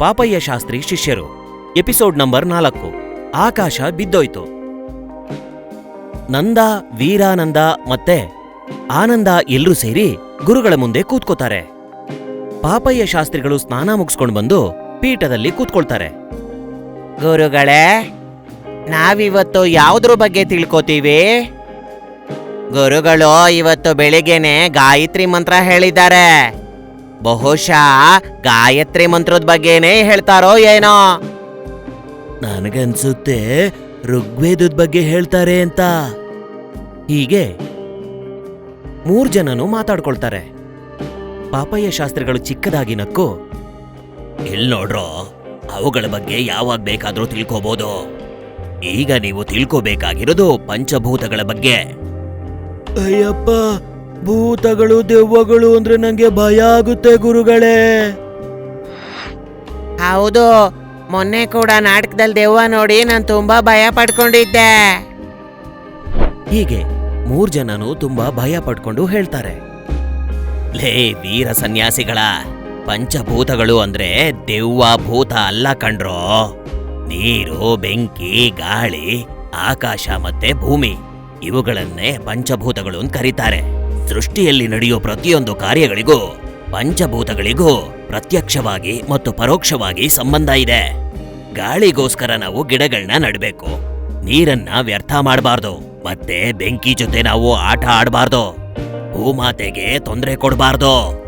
ಪಾಪಯ್ಯ ಶಾಸ್ತ್ರಿ ಶಿಷ್ಯರು. Episode number ನಾಲ್ಕು. ಆಕಾಶ ಬಿದ್ದೋಯ್ತು. ನಂದ, ವೀರಾನಂದ ಮತ್ತೆ ಆನಂದ ಎಲ್ಲರೂ ಸೇರಿ ಗುರುಗಳ ಮುಂದೆ ಕೂತ್ಕೋತಾರೆ. ಪಾಪಯ್ಯ ಶಾಸ್ತ್ರಿಗಳು ಸ್ನಾನ ಮುಗಿಸ್ಕೊಂಡು ಬಂದು ಪೀಠದಲ್ಲಿ ಕೂತ್ಕೊಳ್ತಾರೆ. ಗುರುಗಳೇ, ನಾವಿವತ್ತು ಯಾವುದ್ರ ಬಗ್ಗೆ ತಿಳ್ಕೊತೀವಿ? ಗುರುಗಳು ಇವತ್ತು ಬೆಳಿಗ್ಗೆನೆ ಗಾಯತ್ರಿ ಮಂತ್ರ ಹೇಳಿದ್ದಾರೆ. ಬಹುಶಃ ಗಾಯತ್ರಿ ಮಂತ್ರದ ಬಗ್ಗೆನೇ ಹೇಳ್ತಾರೋ ಏನೋ? ನನಗನ್ಸುತ್ತೆ ಋಗ್ವೇದದ ಬಗ್ಗೆ ಹೇಳ್ತಾರೆ ಅಂತ. ಹೀಗೆ ಮೂರ್ ಜನನು ಮಾತಾಡ್ಕೊಳ್ತಾರೆ. ಪಾಪಯ್ಯ ಶಾಸ್ತ್ರಿಗಳು ಚಿಕ್ಕದಾಗಿ ನಕ್ಕು. ಇಲ್ ನೋಡ್ರೋ ಅವುಗಳ ಬಗ್ಗೆ ಯಾವಾಗ ಬೇಕಾದ್ರೂ ತಿಳ್ಕೋಬಹುದು ಈಗ ನೀವು ತಿಳ್ಕೋಬೇಕಾಗಿರೋದು ಪಂಚಭೂತಗಳ ಬಗ್ಗೆ. ಅಯ್ಯಪ್ಪ ಭೂತಗಳು ದೆವ್ವಗಳು ಅಂದ್ರೆ ನಂಗೆ ಭಯ ಆಗುತ್ತೆ ಗುರುಗಳೇ. ಹೌದು ಮೊನ್ನೆ ಕೂಡ ನಾಟಕದಲ್ಲಿ ದೆವ್ವ ನೋಡಿ ನಾನು ತುಂಬಾ ಭಯ ಪಡ್ಕೊಂಡಿದ್ದೆ. ಹೀಗೆ ಮೂರ್ ಜನನು ತುಂಬಾ ಭಯ ಪಡ್ಕೊಂಡು ಹೇಳ್ತಾರೆ. ಲೇ ವೀರ ಸನ್ಯಾಸಿಗಳ ಪಂಚಭೂತಗಳು ಅಂದ್ರೆ ದೆವ್ವ ಭೂತ ಅಲ್ಲ ಕಂಡ್ರೋ ನೀರು ಬೆಂಕಿ ಗಾಳಿ ಆಕಾಶ ಮತ್ತೆ ಭೂಮಿ ಇವುಗಳನ್ನೇ ಪಂಚಭೂತಗಳು ಅಂತ ಕರೀತಾರೆ. ಸೃಷ್ಟಿಯಲ್ಲಿ ನಡೆಯೋ ಪ್ರತಿಯೊಂದು ಕಾರ್ಯಗಳಿಗೂ, ಪಂಚಭೂತಗಳಿಗೂ ಪ್ರತ್ಯಕ್ಷವಾಗಿ ಮತ್ತು ಪರೋಕ್ಷವಾಗಿ ಸಂಬಂಧ ಇದೆ. ಗಾಳಿಗೋಸ್ಕರ ನಾವು ಗಿಡಗಳನ್ನ ನಡಬೇಕು. ನೀರನ್ನ ವ್ಯರ್ಥ ಮಾಡಬಾರ್ದು. ಮತ್ತೆ ಬೆಂಕಿ ಜೊತೆ ನಾವು ಆಟ ಆಡಬಾರ್ದು. ಭೂಮಾತೆಗೆ ತೊಂದರೆ ಕೊಡಬಾರ್ದು.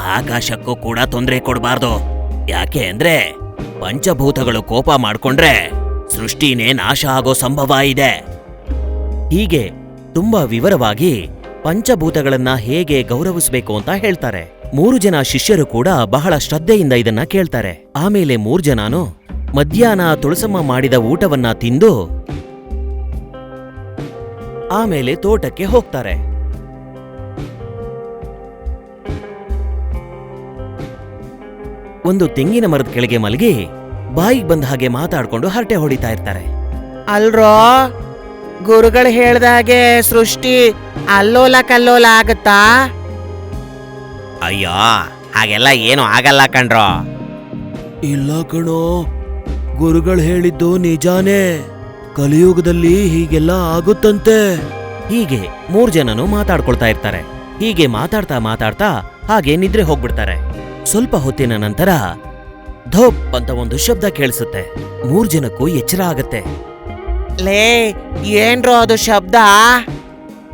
ಆಕಾಶಕ್ಕೂ ಕೂಡ ತೊಂದರೆ ಕೊಡಬಾರ್ದು. ಯಾಕೆ ಅಂದ್ರೆ, ಪಂಚಭೂತಗಳು ಕೋಪ ಮಾಡಿಕೊಂಡ್ರೆ ಸೃಷ್ಟಿನೇ ನಾಶ ಆಗೋ ಸಂಭವ ಇದೆ. ಹೀಗೆ ತುಂಬಾ ವಿವರವಾಗಿ ಪಂಚಭೂತಗಳನ್ನ ಹೇಗೆ ಗೌರವಿಸಬೇಕು ಅಂತ ಹೇಳ್ತಾರೆ. ಮೂರು ಜನ ಶಿಷ್ಯರು ಕೂಡ ಬಹಳ ಶ್ರದ್ಧೆಯಿಂದ ಇದನ್ನ ಕೇಳ್ತಾರೆ. ಆಮೇಲೆ ಮೂರ್ ಜನನು ಮಧ್ಯಾಹ್ನ ತುಳಸಮ್ಮ ಮಾಡಿದ ಊಟವನ್ನ ತಿಂದು ಆಮೇಲೆ ತೋಟಕ್ಕೆ ಹೋಗ್ತಾರೆ. ಒಂದು ತೆಂಗಿನ ಮರದ ಕೆಳಗೆ ಮಲಗಿ ಬಾಯಿಗೆ ಬಂದ ಹಾಗೆ ಮಾತಾಡ್ಕೊಂಡು ಹರಟೆ ಹೊಡಿತಾ ಇರ್ತಾರೆ. ಅಲ್ರೋ? ಗುರುಗಳು ಹೇಳ್ದಾಗೆ ಸೃಷ್ಟಿ ಅಲ್ಲೋಲ ಕಲ್ಲೋಲ ಆಗುತ್ತಾ? ಅಯ್ಯೋ ಹಾಗೆಲ್ಲ ಏನು ಆಗಲ್ಲ ಕಣ್ರೋ. ಇಲ್ಲ ಕಣೋ ಗುರುಗಳು ಹೇಳಿದ್ದು ನಿಜಾನೇ. ಕಲಿಯುಗದಲ್ಲಿ ಹೀಗೆಲ್ಲ ಆಗುತ್ತಂತೆ. ಹೀಗೆ ಮೂರ್ ಜನನು ಮಾತಾಡ್ಕೊಳ್ತಾ ಇರ್ತಾರೆ. ಹೀಗೆ ಮಾತಾಡ್ತಾ ಮಾತಾಡ್ತಾ ಹಾಗೆ ನಿದ್ರೆ ಹೋಗ್ಬಿಡ್ತಾರೆ. ಸ್ವಲ್ಪ ಹೊತ್ತಿನ ನಂತರ ಧೋಪ್ ಅಂತ ಒಂದು ಶಬ್ದ ಕೇಳಿಸುತ್ತೆ. ಮೂರ್ ಜನಕ್ಕೂ ಎಚ್ಚರ ಆಗತ್ತೆ. ಲೇ ಏನ್ರೋ ಅದು ಶಬ್ದ?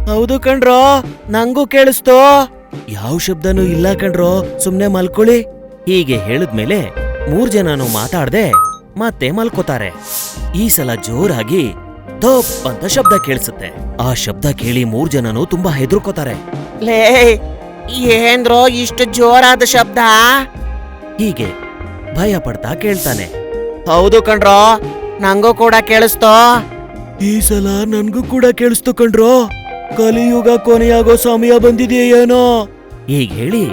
ಹೌದು ಕಣ್ರೋ ನಂಗೂ ಕೇಳಿಸ್ತು. ಯಾವ ಶಬ್ದನೂ ಇಲ್ಲ ಕಣ್ರೋ ಸುಮ್ನೆ ಮಲ್ಕೊಳ್ಳಿ. ಹೀಗೆ ಹೇಳಿದ್ಮೇಲೆ ಮೂರ್ ಜನನು ಮಾತಾಡ್ದೆ ಮತ್ತೆ ಮಲ್ಕೋತಾರೆ. ಈ ಸಲ ಜೋರಾಗಿ ಧೋಪ್ ಅಂತ ಶಬ್ದ ಕೇಳಿಸುತ್ತೆ. ಆ ಶಬ್ದ ಕೇಳಿ ಮೂರ್ ಜನನು ತುಂಬಾ ಹೆದರ್ಕೋತಾರೆ. ಲೇ ಏನ್ರೋ ಇಷ್ಟು ಜೋರಾದ ಶಬ್ದ? ಹೀಗೆ ಭಯ ಪಡ್ತಾ ಕೇಳ್ತಾನೆ. ಹೌದು ಕಣ್ರೋ ನಂಗೂ ಕೂಡ ಕೇಳಿಸ್ತೋ. ಈ ಸಲ ನನ್ಗೂ ಕೂಡ ಕೇಳಿಸ್ತು ಕಣ್ರೋ. ಕಲಿಯುಗ ಕೊನೆಯಾಗೋ ಸಮಯ ಬಂದಿದೆಯೇನೋ ಈಗ ಹೇಳಿ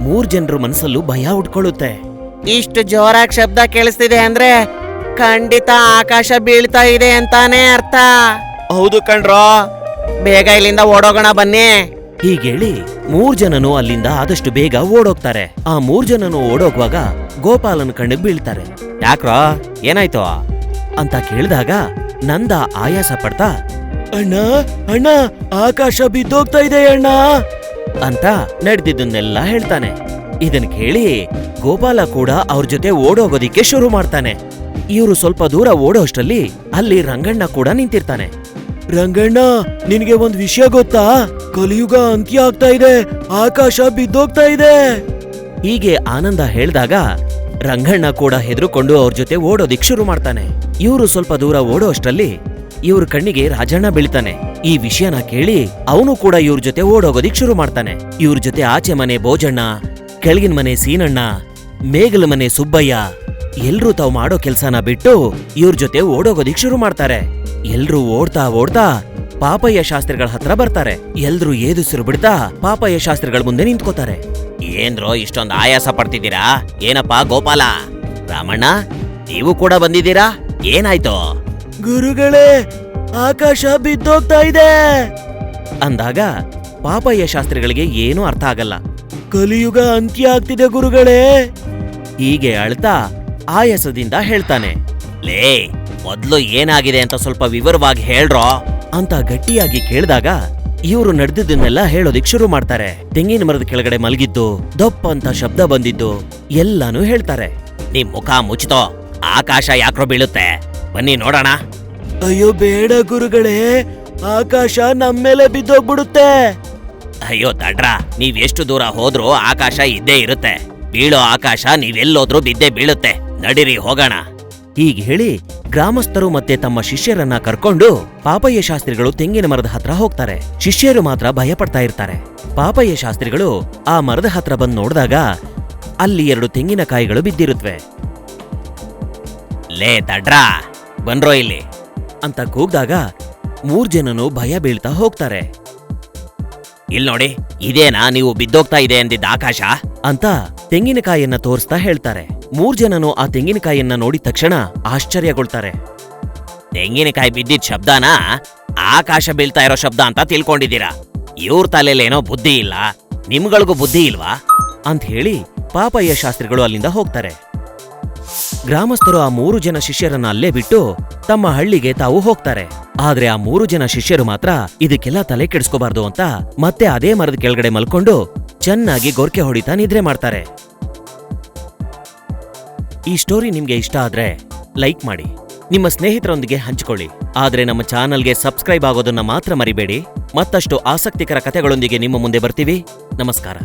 ಮೂರ್ ಜನರ ಮನಸ್ಸಲ್ಲೂ ಭಯ ಉಟ್ಕೊಳ್ಳುತ್ತೆ. ಇಷ್ಟು ಜೋರಾಗಿ ಶಬ್ದ ಕೇಳಿಸ್ತಿದೆ ಅಂದ್ರೆ ಖಂಡಿತ ಆಕಾಶ ಬೀಳ್ತಾ ಇದೆ ಅಂತಾನೆ ಅರ್ಥ. ಹೌದು ಕಣ್ರೋ. ಬೇಗ ಇಲ್ಲಿಂದ ಓಡೋಗೋಣ ಬನ್ನಿ. ಹೀಗೇಳಿ ಮೂರ್ ಜನನು ಅಲ್ಲಿಂದ ಆದಷ್ಟು ಬೇಗ ಓಡೋಗ್ತಾರೆ. ಆ ಮೂರ್ ಜನನು ಓಡೋಗುವಾಗ ಗೋಪಾಲನ ಕಣ್ಣಿಗೆ ಬೀಳ್ತಾರೆ. ಯಾಕ್ರೋ? ಏನಾಯ್ತು? ಅಂತ ಕೇಳಿದಾಗ ನಂದ ಆಯಾಸ ಪಡ್ತಾ ಅಣ್ಣ ಅಣ್ಣ ಆಕಾಶ ಬಿದ್ದೋಗ್ತಾ ಇದೆ ಅಣ್ಣ! ಅಂತ ನಡೆದಿದ್ದನ್ನೆಲ್ಲ ಹೇಳ್ತಾನೆ. ಇದನ್ ಕೇಳಿ ಗೋಪಾಲ ಕೂಡ ಅವ್ರ ಜೊತೆ ಓಡೋಗೋದಿಕ್ಕೆ ಶುರು ಮಾಡ್ತಾನೆ. ಇವರು ಸ್ವಲ್ಪ ದೂರ ಓಡೋಷ್ಟರಲ್ಲಿ ಅಲ್ಲಿ ರಂಗಣ್ಣ ಕೂಡ ನಿಂತಿರ್ತಾನೆ. ರಂಗಣ್ಣ ನಿನಗೆ ಒಂದ್ ವಿಷಯ ಗೊತ್ತಾ? ಕಲಿಯುಗ ಅಂತ್ಯ ಆಗ್ತಾ ಇದೆ ಆಕಾಶ ಬಿದ್ದೋಗ್ತಾ ಇದೆ! ಹೀಗೆ ಆನಂದ ಹೇಳ್ದಾಗ ರಂಗಣ್ಣ ಕೂಡ ಹೆದರುಕೊಂಡು ಅವ್ರ ಜೊತೆ ಓಡೋದಿಕ್ ಶುರು ಮಾಡ್ತಾನೆ. ಇವರು ಸ್ವಲ್ಪ ದೂರ ಓಡೋ ಅಷ್ಟರಲ್ಲಿ ಇವ್ರ ಕಣ್ಣಿಗೆ ರಾಜಣ್ಣ ಬೀಳ್ತಾನೆ. ಈ ವಿಷಯನ ಕೇಳಿ ಅವನು ಕೂಡ ಇವ್ರ ಜೊತೆ ಓಡೋಗೋದಿಕ್ ಶುರು ಮಾಡ್ತಾನೆ. ಇವ್ರ ಜೊತೆ ಆಚೆ ಮನೆ ಭೋಜಣ್ಣ, ಕೆಳಗಿನ ಮನೆ ಸೀನಣ್ಣ, ಮೇಗಲ ಮನೆ ಸುಬ್ಬಯ್ಯ, ಎಲ್ರೂ ತಾವು ಮಾಡೋ ಕೆಲ್ಸನ ಬಿಟ್ಟು ಇವ್ರ ಜೊತೆ ಓಡೋಗೋದಿಕ್ ಶುರು ಮಾಡ್ತಾರೆ. ಎಲ್ರೂ ಓಡ್ತಾ ಓಡ್ತಾ ಪಾಪಯ್ಯ ಶಾಸ್ತ್ರಿಗಳ ಹತ್ರ ಬರ್ತಾರೆ. ಎಲ್ರೂ ಏದುಸಿರು ಬಿಡ್ತಾ ಪಾಪಯ್ಯ ಶಾಸ್ತ್ರಿಗಳ ಮುಂದೆ ನಿಂತ್ಕೋತಾರೆ. ಏನ್ರೋ ಇಷ್ಟೊಂದು ಆಯಾಸ ಪಡ್ತಿದ್ದೀರಾ? ಏನಪ್ಪಾ ಗೋಪಾಲ? ರಾಮಣ್ಣ, ನೀವು ಕೂಡ ಬಂದಿದ್ದೀರಾ? ಏನಾಯ್ತು? ಗುರುಗಳೇ ಆಕಾಶ ಬಿದ್ದೋಗ್ತಾ ಇದೆ. ಅಂದಾಗ ಪಾಪಯ್ಯ ಶಾಸ್ತ್ರಿಗಳಿಗೆ ಏನೂ ಅರ್ಥ ಆಗಲ್ಲ. ಕಲಿಯುಗ ಅಂತ್ಯ ಆಗ್ತಿದೆ ಗುರುಗಳೇ. ಹೀಗೆ ಅಳ್ತಾ ಆಯಾಸದಿಂದ ಹೇಳ್ತಾನೆ. ಲೇ ಮೊದ್ಲು ಏನಾಗಿದೆ ಅಂತ ಸ್ವಲ್ಪ ವಿವರವಾಗಿ ಹೇಳ್ರೋ? ಅಂತ ಗಟ್ಟಿಯಾಗಿ ಕೇಳಿದಾಗ ಇವರು ನಡೆದಿದ್ದನ್ನೆಲ್ಲ ಹೇಳೋದಿಕ್ ಶುರು ಮಾಡ್ತಾರೆ. ತೆಂಗಿನ ಮರದ ಕೆಳಗಡೆ ಮಲಗಿದ್ದು ದಪ್ಪ ಅಂತ ಶಬ್ದ ಬಂದಿದ್ದು ಎಲ್ಲಾನು ಹೇಳ್ತಾರೆ. ನಿಮ್ ಮುಖ ಮುಚ್ಚಿತೋ? ಆಕಾಶ ಯಾಕ್ರೋ ಬೀಳುತ್ತೆ. ಬನ್ನಿ ನೋಡೋಣ. ಅಯ್ಯೋ ಬೇಡ ಗುರುಗಳೇ ಆಕಾಶ ನಮ್ಮೇಲೆ ಬಿದ್ದೋಗ್ಬಿಡುತ್ತೆ. ಅಯ್ಯೋ ತಡ್ರ ನೀವ್ ಎಷ್ಟು ದೂರ ಹೋದ್ರೂ ಆಕಾಶ ಇದ್ದೇ ಇರುತ್ತೆ. ಬೀಳೋ ಆಕಾಶ ನೀವೆಲ್ಲೋದ್ರೂ ಬಿದ್ದೇ ಬೀಳುತ್ತೆ. ನಡಿರಿ ಹೋಗೋಣ. ಹೀಗೆ ಹೇಳಿ ಗ್ರಾಮಸ್ಥರು ಮತ್ತೆ ತಮ್ಮ ಶಿಷ್ಯರನ್ನ ಕರ್ಕೊಂಡು ಪಾಪಯ್ಯ ಶಾಸ್ತ್ರಿಗಳು ತೆಂಗಿನ ಮರದ ಹತ್ರ ಹೋಗ್ತಾರೆ. ಶಿಷ್ಯರು ಮಾತ್ರ ಭಯ ಪಡ್ತಾ ಇರ್ತಾರೆ. ಪಾಪಯ್ಯ ಶಾಸ್ತ್ರಿಗಳು ಆ ಮರದ ಹತ್ರ ಬಂದು ನೋಡಿದಾಗ ಅಲ್ಲಿ ಎರಡು ತೆಂಗಿನಕಾಯಿಗಳು ಬಿದ್ದಿರುತ್ತವೆ ಲೇ ತಡ್ರಾ ಬನ್ರೋ ಇಲ್ಲಿ? ಅಂತ ಕೂಗ್ದಾಗ ಮೂರ್ ಜನನು ಭಯ ಬೀಳ್ತಾ ಹೋಗ್ತಾರೆ. ಇಲ್ ನೋಡಿ, ಇದೇನಾ ನೀವು ಬಿದ್ದೋಗ್ತಾ ಇದೆ ಅಂದಿದ್ದ ಆಕಾಶ? ಅಂತ ತೆಂಗಿನಕಾಯಿಯನ್ನ ತೋರಿಸ್ತಾ ಹೇಳ್ತಾರೆ. ಮೂರ್ ಜನನು ಆ ತೆಂಗಿನಕಾಯಿಯನ್ನ ನೋಡಿದ ತಕ್ಷಣ ಆಶ್ಚರ್ಯಗೊಳ್ತಾರೆ. ತೆಂಗಿನಕಾಯಿ ಬಿದ್ದಿದ್ ಶಬ್ದನ? ಆಕಾಶ ಬೀಳ್ತಾ ಇರೋ ಶಬ್ದ ಅಂತ ತಿಳ್ಕೊಂಡಿದ್ದೀರಾ? ಇವ್ರ ತಲೆಲೇನೋ ಬುದ್ಧಿ ಇಲ್ಲ, ನಿಮ್ಗಳಿಗೂ ಬುದ್ಧಿ ಇಲ್ವಾ? ಅಂತ ಹೇಳಿ ಪಾಪಯ್ಯ ಶಾಸ್ತ್ರಿಗಳು ಅಲ್ಲಿಂದ ಹೋಗ್ತಾರೆ. ಗ್ರಾಮಸ್ಥರು ಆ ಮೂರು ಜನ ಶಿಷ್ಯರನ್ನ ಅಲ್ಲೇ ಬಿಟ್ಟು ತಮ್ಮ ಹಳ್ಳಿಗೆ ತಾವು ಹೋಗ್ತಾರೆ. ಆದ್ರೆ ಆ ಮೂರು ಜನ ಶಿಷ್ಯರು ಮಾತ್ರ ಇದಕ್ಕೆಲ್ಲ ತಲೆ ಕೆಡಿಸ್ಕೋಬಾರ್ದು ಅಂತ ಮತ್ತೆ ಅದೇ ಮರದ ಕೆಳಗಡೆ ಮಲ್ಕೊಂಡು ಚೆನ್ನಾಗಿ ಗೊರ್ಕೆ ಹೊಡಿತಾ ನಿದ್ರೆ ಮಾಡ್ತಾರೆ. ಈ ಸ್ಟೋರಿ ನಿಮ್ಗೆ ಇಷ್ಟ ಆದ್ರೆ ಲೈಕ್ ಮಾಡಿ. ನಿಮ್ಮ ಸ್ನೇಹಿತರೊಂದಿಗೆ ಹಂಚಿಕೊಳ್ಳಿ. ಆದ್ರೆ ನಮ್ಮ ಚಾನಲ್ಗೆ ಸಬ್ಸ್ಕ್ರೈಬ್ ಆಗೋದನ್ನ ಮಾತ್ರ ಮರಿಬೇಡಿ. ಮತ್ತಷ್ಟು ಆಸಕ್ತಿಕರ ಕಥೆಗಳೊಂದಿಗೆ ನಿಮ್ಮ ಮುಂದೆ ಬರ್ತೀವಿ. ನಮಸ್ಕಾರ.